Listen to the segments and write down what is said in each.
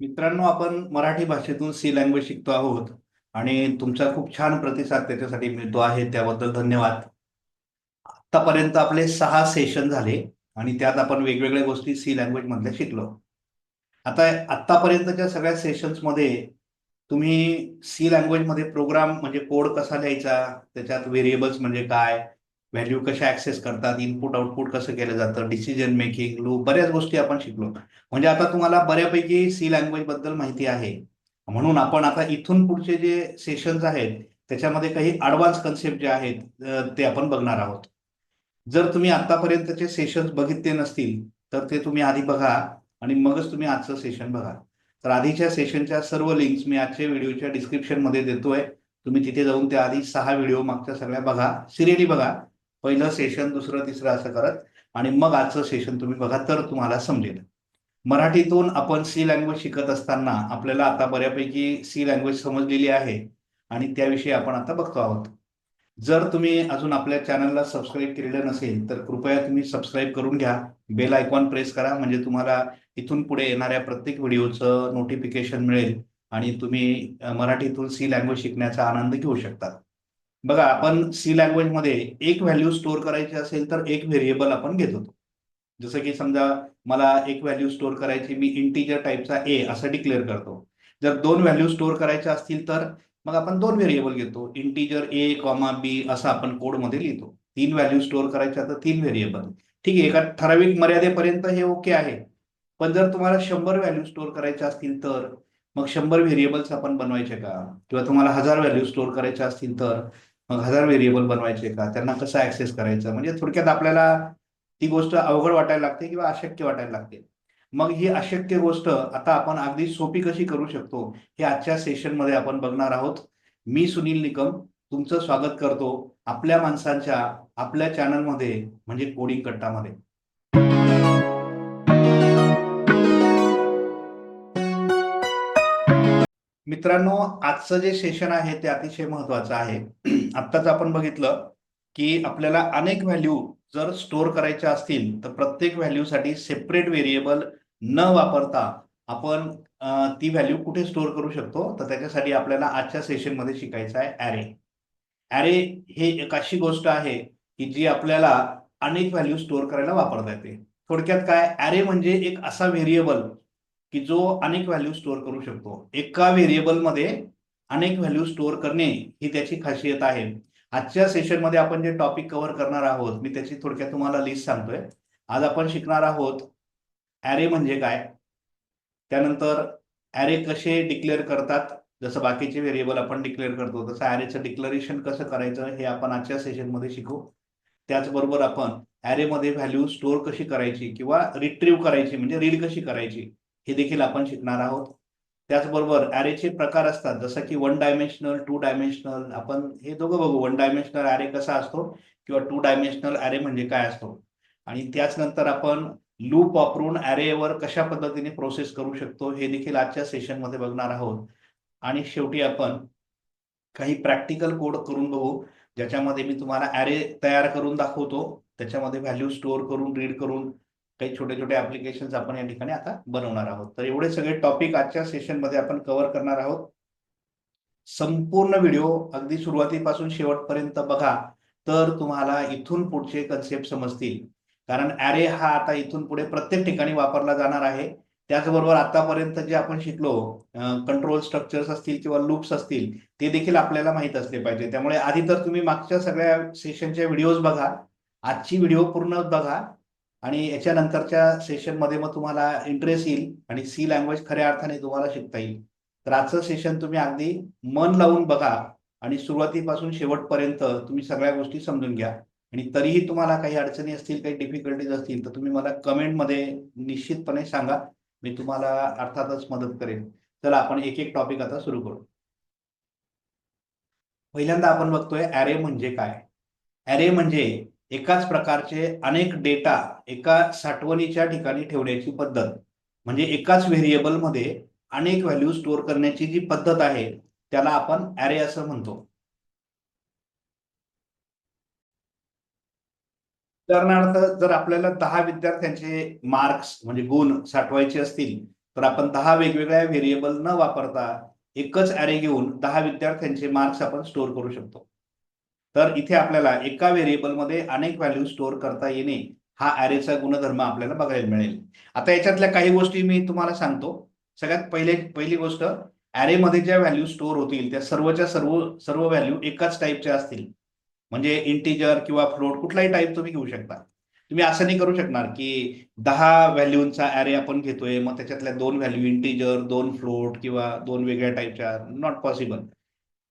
मित्रांनो आपण मराठी भाषेतून सी लँग्वेज शिकतो आहोत आणि तुमचा खूप छान प्रतिसाद त्याच्यासाठी मिळतो आहे. त्याबद्दल धन्यवाद. आतापर्यंत आपले सहा सेशन झाले आणि त्यात आपण वेगवेगळ्या गोष्टी सी लँग्वेज मधल्या शिकलो. आता आतापर्यंतच्या सगळ्या सेशन्समध्ये तुम्ही सी लँग्वेजमध्ये प्रोग्राम म्हणजे कोड कसा लिहायचा? त्याच्यात व्हेरिएबल्स म्हणजे काय? व्हॅल्यू कशा ऍक्सेस करतात इनपुट आउटपुट कसं केलं जातं डिसिजन मेकिंग लूप बऱ्याच गोष्टी आपण शिकलो. म्हणजे आता तुम्हाला बऱ्यापैकी सी लँग्वेजबद्दल माहिती आहे. म्हणून आपण आता इथून पुढचे जे सेशन्स आहेत त्याच्यामध्ये काही अडवान्स कन्सेप्ट जे आहेत ते आपण बघणार आहोत. जर तुम्ही आतापर्यंतचे सेशन्स बघितले नसतील तर ते तुम्ही आधी बघा आणि मगच तुम्ही आजचं सेशन बघा. तर आधीच्या सेशनच्या सर्व लिंक्स मी आजच्या व्हिडिओच्या डिस्क्रिप्शनमध्ये देतोय. तुम्ही तिथे जाऊन त्या आधी सहा व्हिडिओ मागच्या सगळ्या बघा. सिरियली बघा. पहिलं सेशन दुसरं तिसरं असं करत आणि मग आजचं सेशन तुम्ही बघा तर तुम्हाला समजेल. मराठीतून आपण सी लँग्वेज शिकत असताना आपल्याला आता बऱ्यापैकी सी लँग्वेज समजलेली आहे आणि त्याविषयी आपण आता बघतो आहोत. जर तुम्ही अजून आपल्या चॅनलला सबस्क्राईब केलेलं नसेल तर कृपया तुम्ही सबस्क्राईब करून घ्या. बेल आयकॉन प्रेस करा म्हणजे तुम्हाला इथून पुढे येणाऱ्या प्रत्येक व्हिडिओचं नोटिफिकेशन मिळेल आणि तुम्ही मराठीतून सी लँग्वेज शिकण्याचा आनंद घेऊ शकता. बघा आपण सी लँग्वेजमध्ये एक व्हॅल्यू स्टोअर करायची असेल तर एक व्हेरिएबल आपण घेत होतो. जसं की समजा मला एक व्हॅल्यू स्टोअर करायची मी इंटीजर टाईपचा ए असं डिक्लेअर करतो. जर दोन व्हॅल्यू स्टोअर करायच्या असतील तर मग आपण दोन व्हेरिएबल घेतो. इंटीजर ए कॉमा बी असं आपण कोडमध्ये लिहितो. तीन व्हॅल्यू स्टोअर करायच्या तर तीन व्हेरिएबल ठीक आहे एका ठराविक मर्यादेपर्यंत हे ओके आहे. पण जर तुम्हाला शंभर व्हॅल्यू स्टोअर करायच्या असतील तर मग शंभर व्हेरिएबल्स आपण बनवायचे का? किंवा तुम्हाला हजार व्हॅल्यू स्टोअर करायच्या असतील तर मग हजार व्हेरिएबल बनवायचे का? त्यांना कसं ऍक्सेस करायचं? म्हणजे थोडक्यात आपल्याला ती गोष्ट अवघड वाटायला लागते किंवा अशक्य वाटायला लागते. मग ही अशक्य गोष्ट आता आपण अगदी सोपी कशी करू शकतो? हे आजच्या सेशनमध्ये आपण बघणार आहोत. मी सुनील निकम तुमचं स्वागत करतो आपल्या माणसांच्या आपल्या चॅनलमध्ये म्हणजे कोडिंग कट्टामध्ये. मित्रांनो आजचं जे सेशन आहे ते अतिशय महत्वाचं आहे. आत्ताच आपण बघितलं की आपल्याला अनेक व्हॅल्यू जर स्टोअर करायच्या असतील तर प्रत्येक व्हॅल्यूसाठी सेपरेट व्हेरिएबल न वापरता आपण ती व्हॅल्यू कुठे स्टोअर करू शकतो? तर त्याच्यासाठी आपल्याला आजच्या सेशनमध्ये शिकायचं आहे ॲरे ॲरे हे एक अशी गोष्ट आहे की जी आपल्याला अनेक व्हॅल्यू स्टोअर करायला वापरता येते. थोडक्यात काय? ॲरे म्हणजे एक असा व्हेरिएबल की जो अनेक व्हॅल्यू स्टोअर करू शकतो. एका व्हेरिएबलमध्ये अनेक व्हॅल्यू स्टोअर करणे ही त्याची खासियत आहे. आजच्या सेशनमध्ये आपण जे टॉपिक कव्हर करणार आहोत मी त्याची थोडक्यात तुम्हाला लिस्ट सांगतोय. आज आपण शिकणार आहोत ॲरे म्हणजे काय? त्यानंतर ॲरे कसे डिक्लेअर करतात? जसं बाकीचे व्हेरिएबल आपण डिक्लेअर करतो तसं ॲरेचं डिक्लरेशन कसं करायचं हे आपण आजच्या सेशनमध्ये शिकू. त्याचबरोबर आपण ॲरेमध्ये व्हॅल्यू स्टोअर कशी करायची किंवा रिट्रीव्ह करायची म्हणजे रीड कशी करायची हे देखील आपण शिकणार आहोत. त्याचबरोबर ॲरेचे प्रकार असतात. जसं की वन डायमेन्शनल टू डायमेन्शनल आपण हे दोघं बघू. वन डायमेन्शनल ॲरे कसा असतो किंवा टू डायमेन्शनल ॲरे म्हणजे काय असतो? आणि त्याच नंतर आपण लूप वापरून ॲरेवर कशा पद्धतीने प्रोसेस करू शकतो हे देखील आजच्या सेशनमध्ये बघणार आहोत. आणि शेवटी आपण काही प्रॅक्टिकल कोड करून बघू. ज्याच्यामध्ये मी तुम्हाला ॲरे तयार करून दाखवतो. त्याच्यामध्ये व्हॅल्यू स्टोअर करून रीड करून काही छोटे छोटे ऍप्लिकेशन्स आपण या ठिकाणी आता बनवणार आहोत. तर एवढे सगळे टॉपिक आजच्या सेशनमध्ये आपण कव्हर करणार आहोत. संपूर्ण व्हिडिओ अगदी सुरुवातीपासून शेवटपर्यंत बघा तर तुम्हाला इथून पुढचे कन्सेप्ट समजतील. कारण अरे हा आता इथून पुढे प्रत्येक ठिकाणी वापरला जाणार आहे. त्याचबरोबर आतापर्यंत जे आपण शिकलो कंट्रोल स्ट्रक्चर्स असतील किंवा लूप्स असतील ते देखील आपल्याला माहीत असले पाहिजे. त्यामुळे आधी तर तुम्ही मागच्या सगळ्या सेशनच्या व्हिडिओज बघा. आजची व्हिडिओ पूर्ण बघा. आणि याच्यानंतरच्या सेशनमध्ये मग तुम्हाला इंटरेस्ट येईल आणि सी लँग्वेज खऱ्या अर्थाने तुम्हाला शिकता येईल. तर आजचं सेशन तुम्ही अगदी मन लावून बघा आणि सुरुवातीपासून शेवटपर्यंत तुम्ही सगळ्या गोष्टी समजून घ्या. आणि तरीही तुम्हाला काही अडचणी असतील काही डिफिकल्टीज असतील तर तुम्ही मला कमेंटमध्ये निश्चितपणे सांगा. मी तुम्हाला अर्थातच मदत करेन. चला आपण एक एक टॉपिक आता सुरू करू. पहिल्यांदा आपण बघतोय ॲरे म्हणजे काय? अॅरे म्हणजे एकाच प्रकारचे अनेक डेटा एका साठवणीच्या ठिकाणी ठेवण्याची पद्धत. म्हणजे एकाच व्हेरिएबलमध्ये अनेक व्हॅल्यू स्टोअर करण्याची जी पद्धत आहे त्याला आपण ॲरे असं म्हणतो. उदाहरणार्थ जर आपल्याला दहा विद्यार्थ्यांचे मार्क्स म्हणजे गुण साठवायचे असतील तर आपण दहा वेगवेगळ्या व्हेरिएबल न वापरता एकच अॅरे घेऊन दहा विद्यार्थ्यांचे मार्क्स आपण स्टोअर करू शकतो. तर इथे आपल्याला एका व्हेरिएबलमध्ये अनेक व्हॅल्यू स्टोअर करता येणे हा ॲरेचा गुणधर्म आपल्याला बघायला मिळेल. आता याच्यातल्या काही गोष्टी मी तुम्हाला सांगतो. सगळ्यात पहिले पहिली गोष्ट ॲरेमध्ये ज्या व्हॅल्यू स्टोअर होतील त्या सर्वच्या सर्व सर्व व्हॅल्यू एकाच टाईपच्या असतील. म्हणजे इंटिजर किंवा फ्लोट कुठलाही टाईप तुम्ही घेऊ शकता. तुम्ही असं नाही करू शकणार की दहा व्हॅल्यूंचा ॲरे आपण घेतोय मग त्याच्यातल्या दोन व्हॅल्यू इंटिजर दोन फ्लोट किंवा दोन वेगळ्या टाईपच्या नॉट पॉसिबल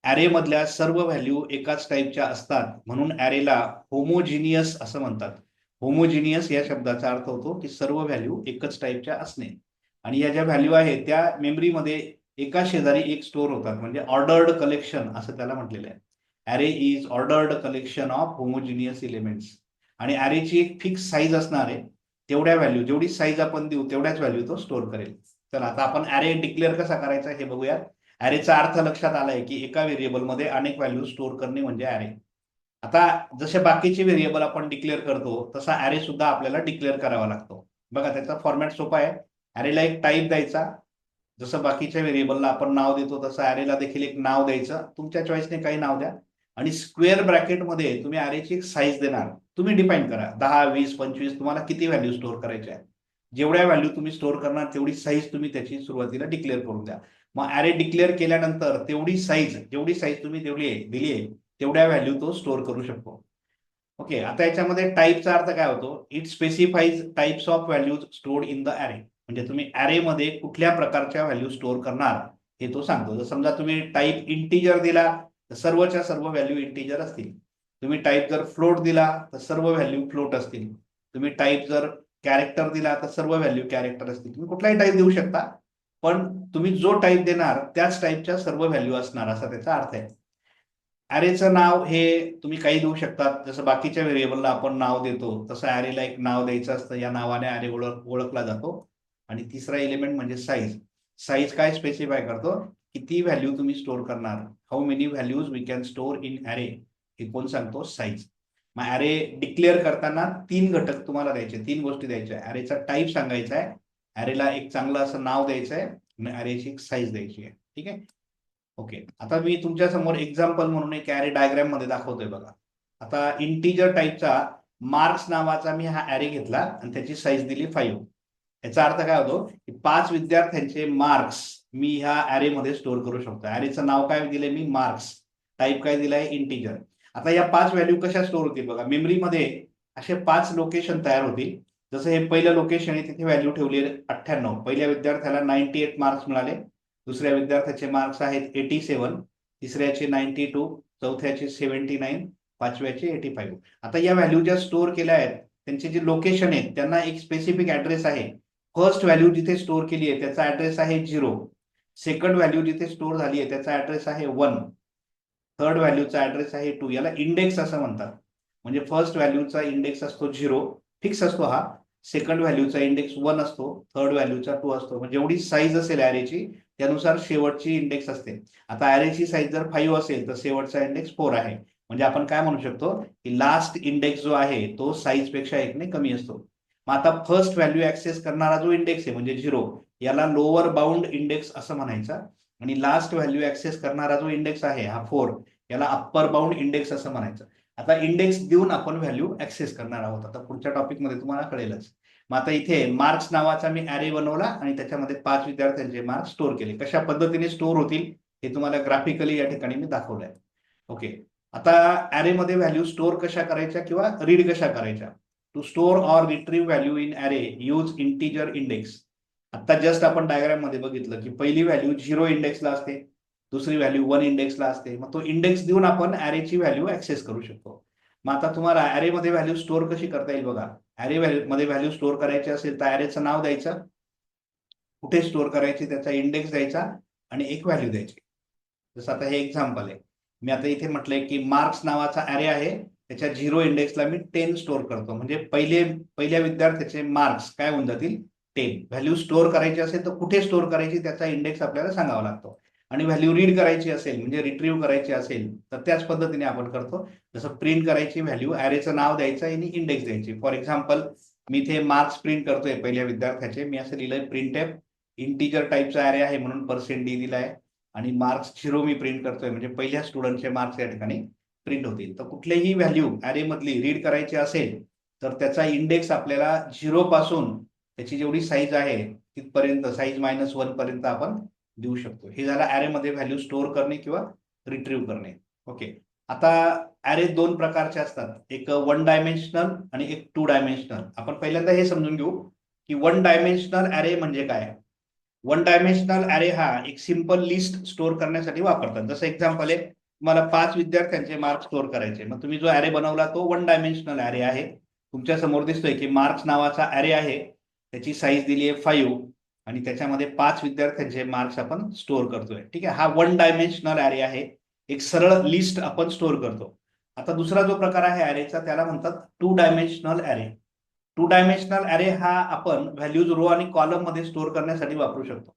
ॲरे मधल्या सर्व व्हॅल्यू एकाच टाईपच्या असतात. म्हणून ॲरेला होमोजिनियस असं म्हणतात. होमोजिनियस या शब्दाचा अर्थ होतो की सर्व व्हॅल्यू एकच टाईपच्या असणे. आणि या ज्या व्हॅल्यू आहेत त्या मेमरीमध्ये एका शेजारी एक स्टोअर होतात. म्हणजे ऑर्डर्ड कलेक्शन असं त्याला म्हटलेलं आहे. Array is ordered collection of homogeneous elements. आणि ॲरेची एक फिक्स साईज असणार आहे. तेवढ्या व्हॅल्यू जेवढी साईज आपण देऊ तेवढ्याच व्हॅल्यू तो स्टोअर करेल. तर आता आपण ॲरे डिक्लेअर कसा करायचा हे बघूयात. ॲरेचा अर्थ लक्षात आलाय की एका व्हेरिएबलमध्ये अनेक व्हॅल्यू स्टोअर करणे म्हणजे अॅरे आता जसे बाकीचे व्हेरिएबल आपण डिक्लेअर करतो तसा अॅरे सुद्धा आपल्याला डिक्लेअर करावा लागतो. बघा त्याचा फॉर्मॅट सोपा आहे. अॅरेला एक टाईप द्यायचा. जसं बाकीच्या व्हेरिएबलला आपण नाव देतो तसं अॅरेला देखील एक नाव द्यायचं. तुमच्या चॉईसने काही नाव द्या. आणि स्क्वेअर ब्रॅकेटमध्ये तुम्ही अॅरेची एक साईज देणार. तुम्ही डिफाईन करा. दहा वीस पंचवीस तुम्हाला किती व्हॅल्यू स्टोअर करायच्या आहे जेवढ्या व्हॅल्यू तुम्ही स्टोअर करणार तेवढी साईज तुम्ही त्याची सुरुवातीला डिक्लेअर करून द्या. मग ॲरे डिक्लेअर केल्यानंतर तेवढी साईज जेवढी साईज तुम्ही तेवढी दिली आहे तेवढ्या व्हॅल्यू तो स्टोअर करू शकतो. ओके आता याच्यामध्ये टाईपचा अर्थ काय होतो? It specifies types of values stored in the array म्हणजे तुम्ही ॲरेमध्ये कुठल्या प्रकारच्या व्हॅल्यू स्टोअर करणार हे तो सांगतो. जर समजा तुम्ही टाईप इंटिजर दिला तर सर्वच्या सर्व व्हॅल्यू इंटिजर असतील. तुम्ही टाईप जर फ्लोट दिला तर सर्व व्हॅल्यू फ्लोट असतील. तुम्ही टाईप जर कॅरेक्टर दिला तर सर्व व्हॅल्यू कॅरेक्टर असतील. तुम्ही कुठलाही टाईप देऊ शकता. पण तुम्ही जो टाईप देणार त्याच टाईपच्या सर्व व्हॅल्यू असणार असा त्याचा अर्थ आहे. अॅरेचं नाव हे तुम्ही काही देऊ शकतात जसं बाकीच्या व्हेरिएबलला आपण नाव देतो तसं अॅरेला एक नाव द्यायचं असतं या नावाने ॲरे ओळख ओळखला जातो. आणि तिसरा एलिमेंट म्हणजे साईज साईज काय स्पेसिफाय करतो? किती व्हॅल्यू तुम्ही स्टोअर करणार? How many values we can store in array हे कोण सांगतो? साईज मग अरे डिक्लेअर करताना तीन घटक तुम्हाला द्यायचे तीन गोष्टी द्यायच्या. ॲरेचा टाईप सांगायचा आहे ॲरेला एक चांगलं असं नाव द्यायचं आहे आणि ॲरेची एक साईज द्यायची आहे. ठीक आहे? ओके आता मी तुमच्यासमोर एक्झाम्पल म्हणून एक ॲरे डायग्राममध्ये दाखवतोय बघा. आता इंटिजर टाईपचा मार्क्स नावाचा मी हा ॲरे घेतला आणि त्याची साईज दिली फाईव्ह याचा अर्थ काय होतो? की पाच विद्यार्थ्यांचे मार्क्स मी ह्या ॲरे मध्ये स्टोअर करू शकतो. ॲरेचं नाव काय दिले मी? मार्क्स टाईप काय दिलाय? इंटिजर आता या पाच व्हॅल्यू कशा स्टोअर होतील बघा? मेमरीमध्ये असे पाच लोकेशन तयार होतील. जसं हे पहिलं लोकेशन आहे तिथे व्हॅल्यू ठेवली आहे अठ्ठ्याण्णव. पहिल्या विद्यार्थ्याला नाईन्टी एट मार्क्स मिळाले. दुसऱ्या विद्यार्थ्याचे मार्क्स आहेत एटी सेवन तिसऱ्याचे नाईन्टी टू चौथ्याचे सेव्हन्टी नाईन पाचव्याचे एटी फाईव्ह आता या व्हॅल्यू ज्या स्टोअर केल्या आहेत त्यांचे जे लोकेशन आहेत त्यांना एक स्पेसिफिक ऍड्रेस आहे. फर्स्ट व्हॅल्यू जिथे स्टोअर केली आहे त्याचा ऍड्रेस आहे झिरो सेकंड व्हॅल्यू जिथे स्टोअर झाली आहे त्याचा ऍड्रेस आहे वन थर्ड व्हॅल्यूचा ऍड्रेस आहे टू याला इंडेक्स असं म्हणतात. म्हणजे फर्स्ट व्हॅल्यूचा इंडेक्स असतो झिरो फिक्स असतो हा. सेकंड व्हॅल्यूचा इंडेक्स वन असतो. थर्ड व्हॅल्यूचा टू असतो. म्हणजे जेवढी साईज असेल ॲरेची त्यानुसार शेवटची इंडेक्स असते. आता ॲरेची साईज जर फाईव्ह असेल तर शेवटचा इंडेक्स फोर आहे. म्हणजे आपण काय म्हणू शकतो? की लास्ट इंडेक्स जो आहे तो साईजपेक्षा एकने कमी असतो. मग आता फर्स्ट व्हॅल्यू ऍक्सेस करणारा जो इंडेक्स आहे म्हणजे झिरो याला लोअर बाउंड इंडेक्स असं म्हणायचा. आणि लास्ट व्हॅल्यू ऍक्सेस करणारा जो इंडेक्स आहे हा फोर याला अप्पर बाउंड इंडेक्स असं म्हणायचं. आता इंडेक्स देऊन आपण व्हॅल्यू ऍक्सेस करणार आहोत. आता पुढच्या टॉपिकमध्ये तुम्हाला कळेलच. मग आता इथे मार्क्स नावाचा मी अॅरे बनवला आणि त्याच्यामध्ये पाच विद्यार्थ्यांचे मार्क्स स्टोअर केले. कशा पद्धतीने स्टोअर होतील हे तुम्हाला ग्राफिकली या ठिकाणी मी दाखवलंय. ओके आता ॲरेमध्ये व्हॅल्यू स्टोअर कशा करायच्या किंवा रीड कशा करायच्या? To store or retrieve value in array use integer index आता जस्ट आपण डायग्राममध्ये बघितलं की पहिली व्हॅल्यू झिरो इंडेक्सला असते. दुसरी व्हॅल्यू वन इंडेक्सला असते. मग तो इंडेक्स देऊन आपण अॅरेची व्हॅल्यू ऍक्सेस करू शकतो. मग आता तुम्हाला अॅरेमध्ये मध्ये व्हॅल्यू स्टोअर कशी करता येईल बघा. ॲरे मध्ये व्हॅल्यू स्टोअर करायची असेल तर अॅरेचं नाव द्यायचं. कुठे स्टोअर करायची? त्याचा इंडेक्स द्यायचा आणि एक व्हॅल्यू द्यायची. जसं आता हे एक्झाम्पल आहे. मी आता इथे म्हटलंय की मार्क्स नावाचा अॅरे आहे. त्याच्या झिरो इंडेक्सला मी टेन स्टोअर करतो. म्हणजे पहिले पहिल्या विद्यार्थ्याचे मार्क्स काय होऊन जातील? टेन व्हॅल्यू स्टोअर करायची असेल तर कुठे स्टोअर करायची? त्याचा इंडेक्स आपल्याला सांगावा लागतो. आणि व्हॅल्यू रीड करायची असेल म्हणजे रिट्रीव्ह करायची असेल तर त्याच पद्धतीने आपण करतो. जसं प्रिंट करायची व्हॅल्यू ॲरेचं नाव द्यायचं आणि इंडेक्स द्यायची. फॉर एक्झाम्पल मी इथे मार्क्स प्रिंट करतोय पहिल्या विद्यार्थ्याचे. मी असं लिहिलंय प्रिंट ॲप इंटीजर टाईपचा ॲरे आहे म्हणून पर्सेंट डी दिला आहे आणि मार्क्स झिरो मी प्रिंट करतोय म्हणजे पहिल्या स्टुडंटचे मार्क्स या ठिकाणी प्रिंट होतील. तर कुठलेही व्हॅल्यू ॲरेमधली रीड करायची असेल तर त्याचा इंडेक्स आपल्याला झिरो पासून त्याची जेवढी साईज आहे तिथपर्यंत साईज मायनस वन पर्यंत आपण देऊ शकतो. हे झालं ॲरे मध्ये व्हॅल्यू स्टोअर करणे किंवा रिट्रीव्ह करणे. ओके आता ॲरे दोन प्रकारचे असतात. एक वन डायमेन्शनल आणि एक टू डायमेन्शनल आपण पहिल्यांदा हे समजून घेऊ की वन डायमेन्शनल ॲरे म्हणजे काय? वन डायमेन्शनल ॲरे हा एक सिंपल लिस्ट स्टोअर करण्यासाठी वापरतात. जसं एक्झाम्पल आहे तुम्हाला पाच विद्यार्थ्यांचे मार्क्स स्टोअर करायचे. मग तुम्ही जो ॲरे बनवला तो वन डायमेन्शनल ॲरे आहे. तुमच्यासमोर दिसतोय की मार्क्स नावाचा ॲरे आहे. त्याची साईज दिली आहे फाईव्ह आणि त्याच्यामध्ये पाच विद्यार्थ्यांचे मार्क्स आपण स्टोअर करतोय. ठीक आहे? हा वन डायमेन्शनल ॲरे आहे. एक सरळ लिस्ट आपण स्टोअर करतो. आता दुसरा जो प्रकार आहे ॲरेचा त्याला म्हणतात two dimensional array two dimensional array हा आपण व्हॅल्यूज रो आणि कॉलममध्ये स्टोअर करण्यासाठी वापरू शकतो.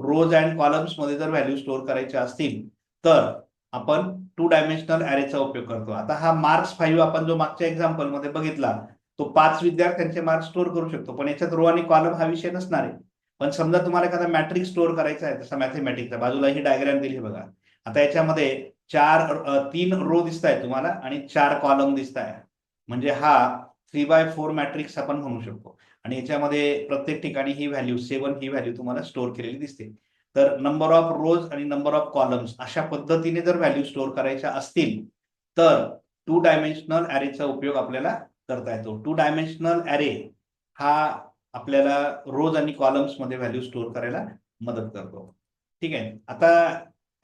रोज अँड कॉलम्समध्ये जर व्हॅल्यू स्टोअर करायचे असतील तर आपण टू डायमेन्शनल ॲरेचा उपयोग करतो. आता हा मार्क्स फाईव्ह आपण जो मागच्या एक्झाम्पलमध्ये बघितला तो पाच विद्यार्थ्यांचे मार्क्स स्टोअर करू शकतो. पण याच्यात रो आणि कॉलम हा विषय नसणार आहे. पण समजा तुम्हाला एखादा मॅट्रिक स्टोअर करायचा आहे तसा मॅथेमॅटिकचा बाजूला ही डायग्राम दिली बघा. आता याच्यामध्ये चार तीन रो दिसत आहे तुम्हाला आणि चार कॉलम दिसत आहे म्हणजे हा थ्री बाय फोर मॅट्रिक्स आपण म्हणू शकतो. आणि याच्यामध्ये प्रत्येक ठिकाणी ही व्हॅल्यू सेवन ही व्हॅल्यू तुम्हाला स्टोअर केलेली दिसते. तर नंबर ऑफ रोज आणि नंबर ऑफ कॉलम्स अशा पद्धतीने जर व्हॅल्यू स्टोअर करायच्या असतील तर टू डायमेन्शनल अॅरेचा उपयोग आपल्याला करता येतो. टू डायमेन्शनल अॅरे हा आपल्याला रोज आणि कॉलम्समध्ये व्हॅल्यू स्टोअर करायला मदत करतो. ठीक आहे. आता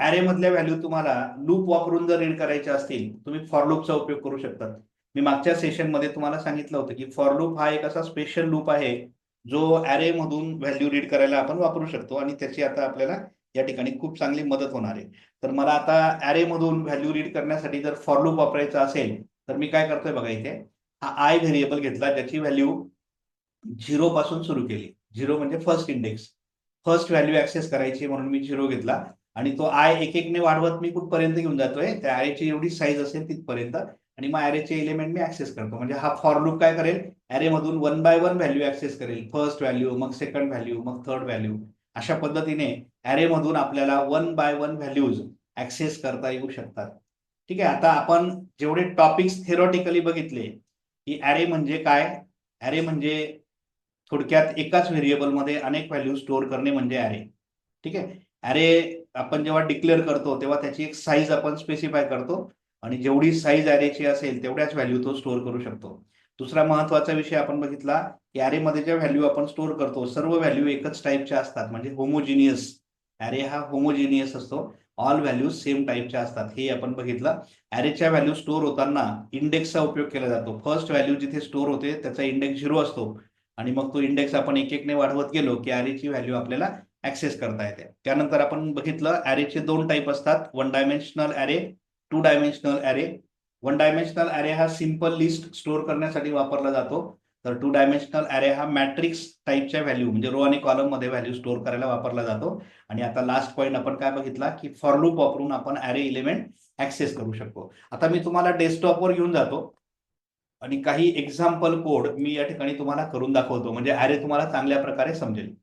ॲरे मधल्या व्हॅल्यू तुम्हाला लूप वापरून जर रीड करायच्या असतील तुम्ही फॉर लूपचा उपयोग करू शकतात. मी मागच्या सेशनमध्ये तुम्हाला सांगितलं होतं की फॉर लूप हा एक असा स्पेशल लूप आहे जो ॲरे मधून व्हॅल्यू रीड करायला आपण वापरू शकतो आणि त्याची आता आपल्याला या ठिकाणी खूप चांगली मदत होणार आहे. तर मला आता ॲरे मधून व्हॅल्यू रीड करण्यासाठी जर फॉर लूप वापरायचा असेल तर मी काय करतोय बघा इथे हा आय व्हेरिएबल घेतला ज्याची व्हॅल्यू झिरो पासून सुरू केली. झिरो म्हणजे first index first value access करायची म्हणून मी झिरो घेतला. आणि तो आय एक एकने वाढवत मी कुठपर्यंत घेऊन जातोय? त्या ॲरेची एवढी साईज असेल तिथपर्यंत. आणि मग ॲरेचे एलिमेंट मी ऍक्सेस करतो. म्हणजे हा फॉर लूप काय करेल? ॲरे मधून one by one value access करेल. फर्स्ट व्हॅल्यू मग सेकंड व्हॅल्यू मग थर्ड व्हॅल्यू अशा पद्धतीने ॲरे मधून आपल्याला one by one values access करता येऊ शकतात. ठीक आहे? आता आपण जेवढे टॉपिक्स थेरॉटिकली बघितले की ॲरे म्हणजे काय? अॅरे म्हणजे थोडक्यात एकाच व्हेरिएबलमध्ये अनेक व्हॅल्यू स्टोअर करणे म्हणजे अरे ठीक आहे? अरे आपण जेव्हा डिक्लेअर करतो तेव्हा त्याची एक साईज आपण स्पेसिफाय करतो आणि जेवढी साईज अरेची असेल तेवढ्याच व्हॅल्यू तो स्टोअर करू शकतो. दुसरा महत्त्वाचा विषय आपण बघितला की अरेमध्ये ज्या व्हॅल्यू आपण स्टोअर करतो सर्व व्हॅल्यू एकच टाईपच्या असतात म्हणजे होमोजिनियस अरे हा होमोजिनियस असतो. ऑल व्हॅल्यू सेम टाईपच्या असतात. हे आपण बघितलं. अरेच्या व्हॅल्यू स्टोअर होताना इंडेक्सचा उपयोग केला जातो. फर्स्ट व्हॅल्यू जिथे स्टोअर होते त्याचा इंडेक्स झिरो असतो. आणि मग तो इंडेक्स आपण एक एकने वाढवत गेलो की अॅरेची व्हॅल्यू आपल्याला ऍक्सेस करता येते. त्यानंतर आपण बघितलं अॅरेचे दोन टाईप असतात. One dimensional array two dimensional array one dimensional array हा सिंपल लिस्ट स्टोअर करण्यासाठी वापरला जातो. तर टू डायमेन्शनल अॅरे हा मॅट्रिक्स टाईपच्या व्हॅल्यू म्हणजे रो आणि कॉलममध्ये व्हॅल्यू स्टोअर करायला वापरला जातो. आणि आता लास्ट पॉईंट आपण काय बघितला की फॉर लूप वापरून आपण अॅरे इलिमेंट ऍक्सेस करू शकतो. आता मी तुम्हाला डेस्कटॉपवर घेऊन जातो. आणि काही एक्झाम्पल कोड मी या ठिकाणी तुम्हाला करून दाखवतो. म्हणजे अरे तुम्हाला चांगल्या प्रकारे समजेल.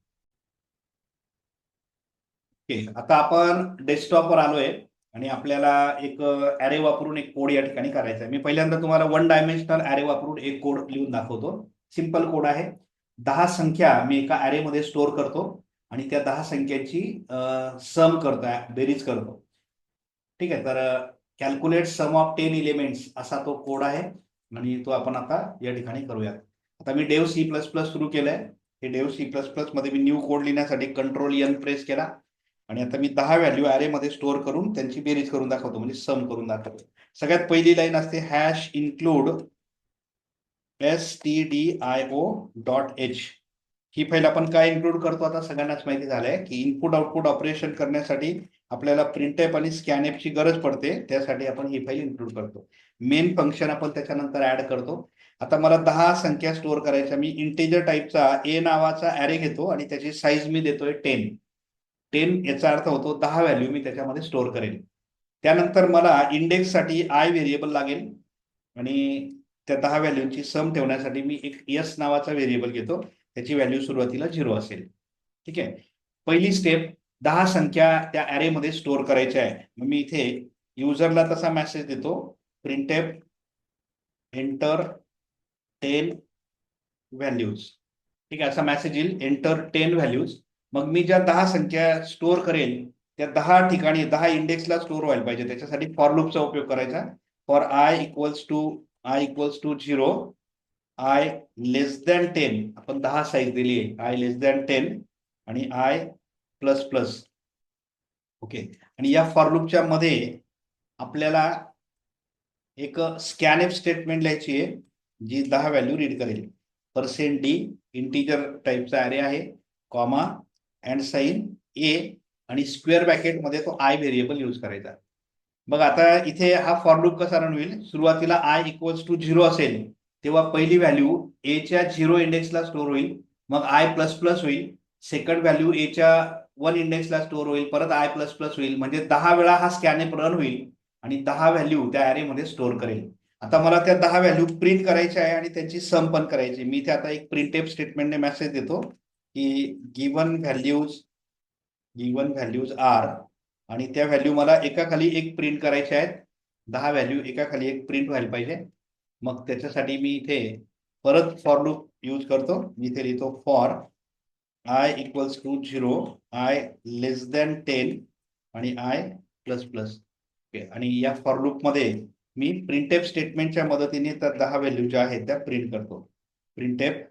ओके आता आपण डेस्कटॉपवर आलोय आणि आपल्याला एक uh, ॲरे वापरून एक कोड या ठिकाणी करायचा आहे. मी पहिल्यांदा तुम्हाला वन डायमेन्शनल ॲरे वापरून एक कोड लिहून दाखवतो. सिंपल कोड आहे. दहा संख्या मी एका ॲरे मध्ये स्टोअर करतो आणि त्या दहा संख्येची सम uh, करतो बेरीज करतो. ठीक आहे तर calculate sum of ten elements असा तो कोड आहे. आणि तो आपण आता या ठिकाणी करूयात. आता मी डेव सी प्लस प्लस सुरू केलंय. हे डेव सी प्लस प्लसमध्ये मी न्यू कोड लिहिण्यासाठी कंट्रोल यन प्रेस केला. आणि आता मी दहा व्हॅल्यू अरे मध्ये स्टोअर करून त्यांची बेरीज करून दाखवतो म्हणजे सम करून दाखवतो. सगळ्यात पहिली लाईन असते hash include S T D I O dot H he file आपण काय इन्क्लूड करतो आता? सगळ्यांनाच माहिती झालंय की इनपुट आउटपुट ऑपरेशन करण्यासाठी आपल्याला प्रिंटएप आणि स्कॅनएपची गरज पडते त्यासाठी आपण ही फाईल इन्क्लूड करतो. मेन फंक्शन आपण त्याच्यानंतर ऍड करतो. आता मला दहा संख्या स्टोअर करायच्या. मी इंटेजर टाईपचा ए नावाचा ॲरे घेतो आणि त्याची साईज मी देतोय टेन टेन याचा अर्थ होतो दहा व्हॅल्यू मी त्याच्यामध्ये स्टोअर करेन. त्यानंतर मला इंडेक्ससाठी आय व्हेरिएबल लागेल. आणि त्या दहा व्हॅल्यूची सम ठेवण्यासाठी मी एक यस नावाचा व्हेरिएबल घेतो. त्याची व्हॅल्यू सुरुवातीला झिरो असेल. ठीक आहे? पहिली स्टेप दहा संख्या त्या array मध्ये स्टोअर करायच्या आहे. मग मी इथे युजरला तसा मेसेज देतो. प्रिंटेप एंटर टेन व्हॅल्यूज ठीक आहे असा मेसेज येईल. एंटर टेन व्हॅल्यूज मग मी ज्या दहा संख्या स्टोअर करेल त्या दहा ठिकाणी दहा इंडेक्सला स्टोअर व्हायला पाहिजे. त्याच्यासाठी फॉर लूपचा उपयोग करायचा. For I equals to I equals to zero I less than ten आपण दहा साईज दिली आहे. आय लेस दॅन टेन आणि आय प्लस प्लस ओके आणि या फॉर लूपच्या मध्ये आपल्याला एक स्कॅनएफ स्टेटमेंट लिहायची आहे जी दहा व्हॅल्यू रीड करेल. पर्सेंट डी इंटिजर टाईपचा अरे आहे कॉमा अँड साईन ए आणि स्क्वेअर ब्रॅकेटमध्ये तो आय व्हेरिएबल यूज करायचा. मग आता इथे हा फॉर लूप कसा रन होईल? सुरुवातीला आय इक्वल्स टू झिरो असेल तेव्हा पहिली व्हॅल्यू एच्या झिरो इंडेक्सला स्टोअर होईल मग आय प्लस प्लस होईल सेकंड व्हॅल्यू एच्या वन इंडेक्सला स्टोअर होईल परत आय प्लस प्लस होईल म्हणजे दहा वेळा हा स्कॅनएप रन होईल. आणि दहा व्हॅल्यू त्या मध्ये स्टोअर करेल. आता मला त्या दहा व्हॅल्यू प्रिंट करायच्या आहे आणि त्यांची सम पण करायची मी ते आता एक प्रिंटेप स्टेटमेंटने मेसेज देतो की given values given values are आणि त्या व्हॅल्यू मला एका खाली एक प्रिंट करायच्या आहेत. दहा व्हॅल्यू एका खाली एक प्रिंट व्हायला पाहिजे. मग त्याच्यासाठी मी इथे परत फॉर लूप यूज करतो. मी इथे लिहितो for I equals to zero I less than ten आणि आय प्लस प्लस आणि या फॉर लूपमध्ये मी प्रिंटेप स्टेटमेंटच्या मदतीने त्या दहा व्हॅल्यू ज्या आहेत त्या प्रिंट करतो. प्रिंटेप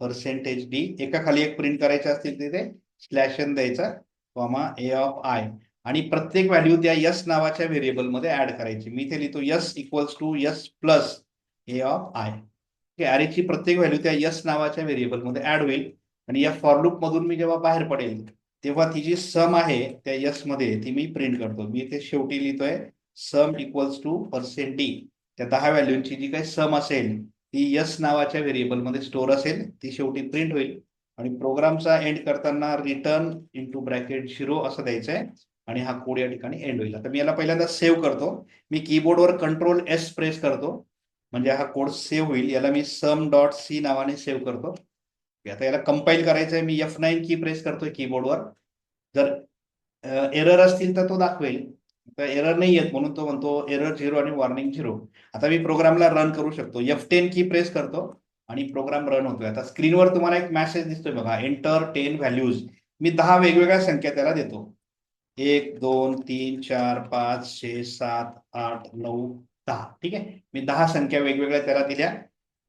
पर्सेंटेज डी एका खाली एक प्रिंट करायच्या असतील तिथे स्लॅश एन द्यायचा कॉमा ए ऑफ आय आणि प्रत्येक व्हॅल्यू त्या यस नावाच्या व्हेरिएबलमध्ये ऍड करायची. मी इथे लिहितो S equals to S plus A of I अरेची प्रत्येक व्हॅल्यू त्या यस नावाच्या व्हेरिएबलमध्ये ऍड होईल. आणि या फॉर लूप मधून मी जेव्हा बाहेर पडेल तेव्हा ती जी सम आहे त्या यसमध्ये ती मी प्रिंट करतो. मी इथे शेवटी लिहितोय sum equals to percent D त्या दहा व्हॅल्यूची जी काही सम असेल ती यस नावाच्या व्हेरिएबलमध्ये स्टोअर असेल ती शेवटी प्रिंट होईल. आणि प्रोग्रामचा एंड करताना रिटर्न इंटू ब्रॅकेट झिरो असं द्यायचं आहे आणि हा कोड या ठिकाणी एंड होईल. आता मी याला पहिल्यांदा सेव्ह करतो. मी कीबोर्डवर कंट्रोल एस प्रेस करतो. म्हणजे हा कोड सेव्ह होईल. याला मी सम डॉट सी नावाने सेव्ह करतो. आता याला कंपाईल करायचं आहे मी एफ नाईन की प्रेस करतोय कीबोर्डवर जर एरर असतील तर तो दाखवेल. तर एरर नाही येत म्हणून तो म्हणतो एरर झिरो आणि वॉर्निंग झिरो आता मी प्रोग्रामला रन करू शकतो. एफ टेन की प्रेस करतो आणि प्रोग्राम रन होतोय. आता स्क्रीनवर तुम्हाला एक मेसेज दिसतोय बघा एंटर टेन व्हॅल्यूज मी दहा वेगवेगळ्या संख्या त्याला देतो. एक दोन तीन चार पाच छे सात आठ नऊ दहा. ठीक आहे? मी दहा संख्या वेगवेगळ्या त्याला दिल्या.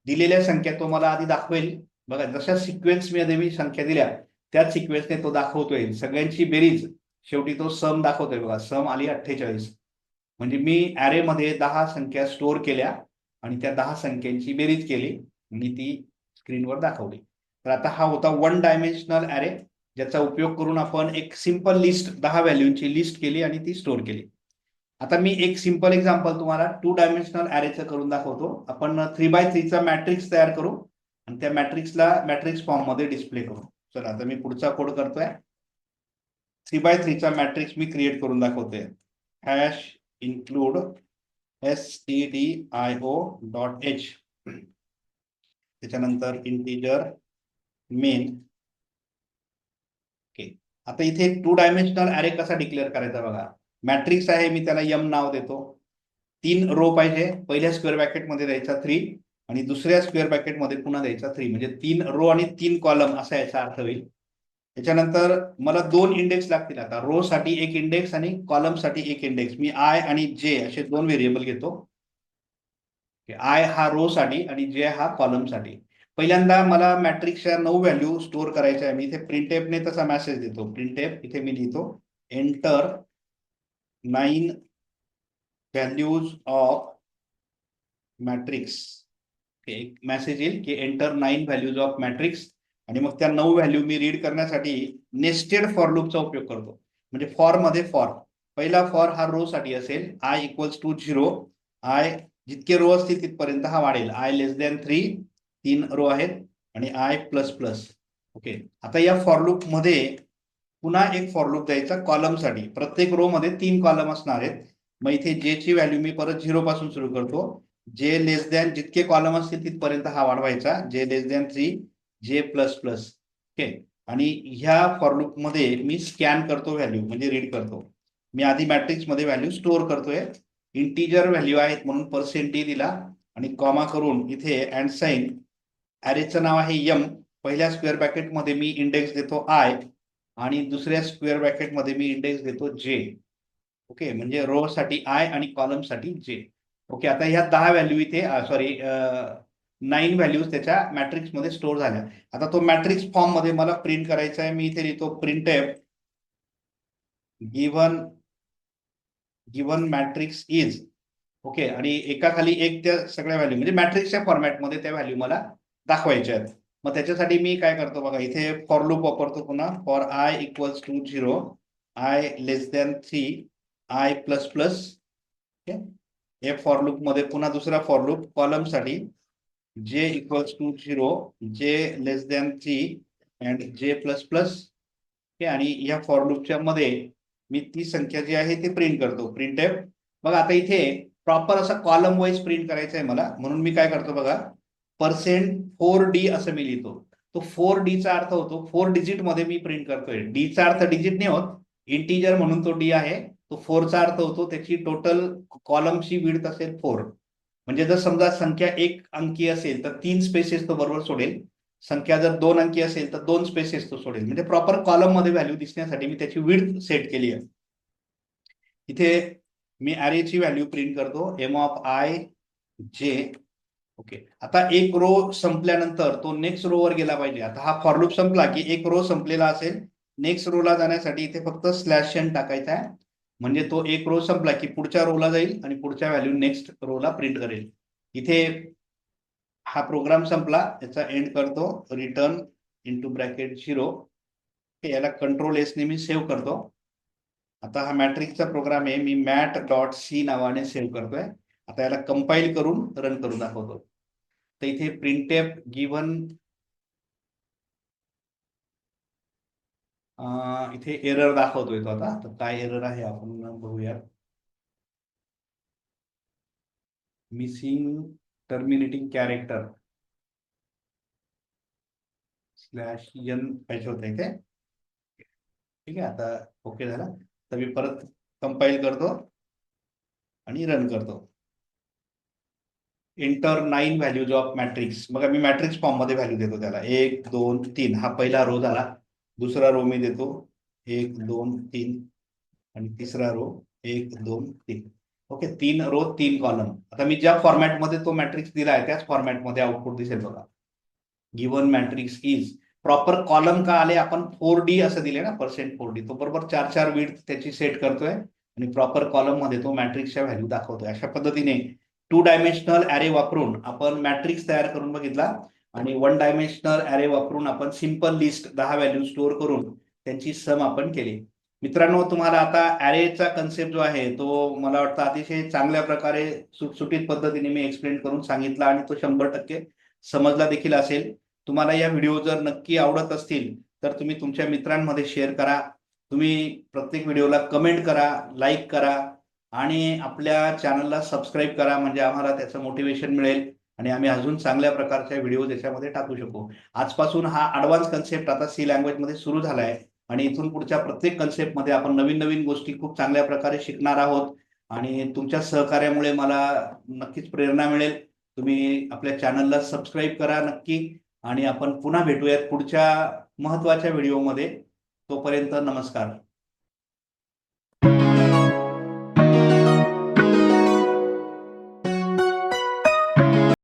दिलेल्या संख्या तो मला आधी दाखवेल. बघा जशा सिक्वेन्समध्ये मी संख्या दिल्या त्याच सिक्वेन्सने तो दाखवतोय. सगळ्यांची बेरीज शेवटी तो सम दाखवतोय बघा. सम आली अठ्ठेचाळीस. म्हणजे मी ॲरेमध्ये दहा संख्या स्टोअर केल्या आणि त्या दहा संख्यांची बेरीज केली आणि ती स्क्रीनवर दाखवली. तर आता हा होता वन डायमेन्शनल ऍरे ज्याचा उपयोग करून आपण एक सिंपल लिस्ट दहा व्हॅल्यूची लिस्ट केली आणि ती स्टोअर केली. आता मी एक सिंपल एक्झाम्पल तुम्हाला टू डायमेन्शनल ॲरेचं करून दाखवतो. आपण थ्री बाय थ्रीचा मॅट्रिक्स तयार करू. आणि त्या मॅट्रिक्सला मॅट्रिक्स फॉर्ममध्ये डिस्प्ले करू. चला आता मी पुढचा कोड करतोय. थ्री बाय थ्रीचा मॅट्रिक्स मी क्रिएट करून दाखवतोय. Hash include S T D I O dot H त्याच्यानंतर इंटिजर मेन ओके आता इथे टू डायमेन्शनल अरे कसा डिक्लेअर करायचा बघा. मॅट्रिक्स आहे मी त्याला यम नाव देतो. तीन रो पाहिजे. पहिल्या स्क्वेअर ब्रॅकेटमध्ये द्यायचा थ्री आणि दुसऱ्या स्क्वेअर ब्रॅकेटमध्ये पुन्हा द्यायचा थ्री म्हणजे तीन रो आणि तीन कॉलम असा याचा अर्थ होईल. त्याच्यानंतर मला दोन इंडेक्स लागतील आता. रो साठी एक इंडेक्स आणि कॉलमसाठी एक इंडेक्स मी आय आणि जे असे दोन व्हेरिएबल घेतो. आय हा रो साठी आणि जे हा कॉलमसाठी. पहिल्यांदा मला मॅट्रिक्सच्या नऊ व्हॅल्यू स्टोअर करायच्या आहे. मी इथे प्रिंटेपने तसा मेसेज देतो. प्रिंटेप इथे मी लिहितो. Enter nine values of matrix एक मेसेज येईल की enter nine values of matrix आणि मग त्या नऊ व्हॅल्यू मी रीड करण्यासाठी नेस्टेड फॉर लूपचा उपयोग करतो. म्हणजे फॉरमध्ये फॉर पहिला फॉर हा रो साठी असेल. I equals to zero I जितके रो असतील तिथपर्यंत हा वाढेल. आय लेस दॅन थ्री तीन रो आहेत. आणि आय प्लस प्लस ओके आता या फॉर लूपमध्ये पुन्हा एक फॉर लूप द्यायचा कॉलमसाठी. प्रत्येक रो मध्ये तीन कॉलम असणार आहेत. मग इथे जे ची व्हॅल्यू मी परत झिरो पासून सुरू करतो. जे लेस दॅन जितके कॉलम असतील तिथपर्यंत हा वाढवायचा J less than three J plus plus okay आणि ह्या फॉरलूपमध्ये मी स्कॅन करतो व्हॅल्यू म्हणजे रीड करतो. मी आधी मॅट्रिक्समध्ये व्हॅल्यू स्टोअर करतोय. इंटीजर व्हॅल्यू आहेत म्हणून पर्सेंट डी दिला आणि कॉमा करून इथे अँड साईन ॲरेचं नाव आहे यम पहिल्या स्क्वेअर ब्रॅकेटमध्ये मी इंडेक्स देतो आय आणि दुसऱ्या स्क्वेअर ब्रॅकेटमध्ये मी इंडेक्स देतो जे ओके म्हणजे रो साठी आय आणि कॉलमसाठी जे ओके आता ह्या दहा व्हॅल्यू इथे सॉरी नाईन व्हॅल्यूज त्याच्या मॅट्रिक्समध्ये स्टोअर झाल्या. आता तो मॅट्रिक्स फॉर्ममध्ये मला प्रिंट करायचा आहे. मी इथे लिहितो print given given matrix is okay आणि एका खाली एक त्या सगळ्या व्हॅल्यू म्हणजे मॅट्रिक्सच्या फॉर्मॅटमध्ये त्या व्हॅल्यू मला दाखवायच्या आहेत. मग त्याच्यासाठी मी काय करतो बघा इथे फॉर लूप वापरतो पुन्हा. For I equals to zero I less than three I plus plus हे फॉर लूपमध्ये पुन्हा दुसरा for loop कॉलमसाठी J equals to zero J less than three and J plus plus आणि या फॉर लूपच्या मध्ये मी ती संख्या जी आहे ती प्रिंट करतो. प्रिंट एफ बघा आता इथे प्रॉपर असा कॉलम वाईज प्रिंट करायचं आहे मला. म्हणून मी काय करतो बघा पर्सेंट फोर डी असं मी लिहितो. तो फोर डीचा अर्थ होतो फोर डिजिटमध्ये मी प्रिंट करतोय. डीचा अर्थ डिजिट नाही होत. इंटीजर म्हणून तो डी आहे. तो फोरचा अर्थ होतो त्याची टोटल कॉलमची विड्थ असेल फोर म्हणजे जर समजा संख्या एक अंकी असेल तर तीन स्पेसेस तो बरोबर सोडेल. संख्या जर दोन अंकी असेल तर दोन स्पेसेस तो सोडेल. म्हणजे प्रॉपर कॉलममध्ये व्हॅल्यू दिसण्यासाठी मी त्याची विड सेट केली आहे. इथे मी ॲरेची व्हॅल्यू प्रिंट करतो. M of I J okay आता एक रो संपल्यानंतर तो नेक्स्ट रो वर गेला पाहिजे. आता हा फॉरलूप संपला की एक रो संपलेला असेल. नेक्स्ट रोला जाण्यासाठी इथे फक्त स्लॅश एन टाकायचा आहे. म्हणजे तो एक रो संपला की पुढच्या रोला जाईल आणि पुढच्या व्हॅल्यू नेक्स्ट रोला प्रिंट करेल. इथे हा प्रोग्राम संपला याचा एंड करतो रिटर्न इंटू ब्रॅकेट झिरो याला कंट्रोल एसने मी सेव्ह करतो. आता हा मॅट्रिकचा प्रोग्राम आहे मी मॅट डॉट सी नावाने सेव्ह करतोय. आता याला कंपाईल करून रन करून दाखवतो. तर इथे प्रिंटेप गिव्हन इथे एरर दाखवतोय तो आता. तर काय एरर आहे आपण बघूया missing terminating character slash N पाहिजे होत इथे ठीक आहे आता ओके झाला. तर मी परत कंपाईल करतो आणि रन करतो. Enter nine values of matrix मग मी मॅट्रिक्स फॉर्ममध्ये व्हॅल्यू देतो त्याला. एक दोन तीन. हा पहिला रो झाला. दुसरा रो मी देतो. एक दोन तीन आणि तिसरा रो एक दोन तीन. ओके तीन रो तीन कॉलम आता मी ज्या फॉर्मॅटमध्ये तो मॅट्रिक्स दिला आहे त्याच फॉर्मॅटमध्ये आउटपुट दिसेल बघा. Given matrix is proper column का आले? आपण फोर डी असं दिले ना पर्सेंट फोर डी तो बरोबर चार चार वीड त्याची सेट करतोय आणि प्रॉपर कॉलममध्ये तो मॅट्रिक्सच्या व्हॅल्यू दाखवतोय. अशा पद्धतीने टू डायमेन्शनल अॅरे वापरून आपण मॅट्रिक्स तयार करून बघितला. आणि वन डायमेन्शनल अॅरे वापरून आपण सिंपल लिस्ट दहा व्हॅल्यू स्टोअर करून त्यांची सम आपण केली. मित्रांनो तुम्हाला आता ॲरेचा कन्सेप्ट जो आहे तो मला वाटतं अतिशय चांगल्या प्रकारे सुटसुटीत पद्धतीने मी एक्सप्लेन करून सांगितला आणि तो शंभर टक्के समजला देखील असेल. तुम्हाला या व्हिडिओ जर नक्की आवडत असतील तर तुम्ही तुमच्या मित्रांमध्ये शेअर करा. तुम्ही प्रत्येक व्हिडिओला कमेंट करा लाईक करा आणि आपल्या चॅनलला सबस्क्राईब करा म्हणजे आम्हाला त्याचं मोटिवेशन मिळेल. आणि आम्ही अजून चांगल्या प्रकारच्या व्हिडिओ त्याच्यामध्ये टाकू शकू. आजपासून हा ॲडव्हान्स कन्सेप्ट आता सी लँग्वेजमध्ये सुरू झाला आहे आणि इथून पुढच्या प्रत्येक कन्सेप्टमध्ये आपण नवीन नवीन गोष्टी खूप चांगल्या प्रकारे शिकणार आहोत. आणि तुमच्या सहकार्यामुळे मला नक्कीच प्रेरणा मिळेल. तुम्ही आपल्या चॅनलला सबस्क्राईब करा नक्की. आणि आपण पुन्हा भेटूयात पुढच्या महत्त्वाच्या व्हिडिओमध्ये तोपर्यंत नमस्कार.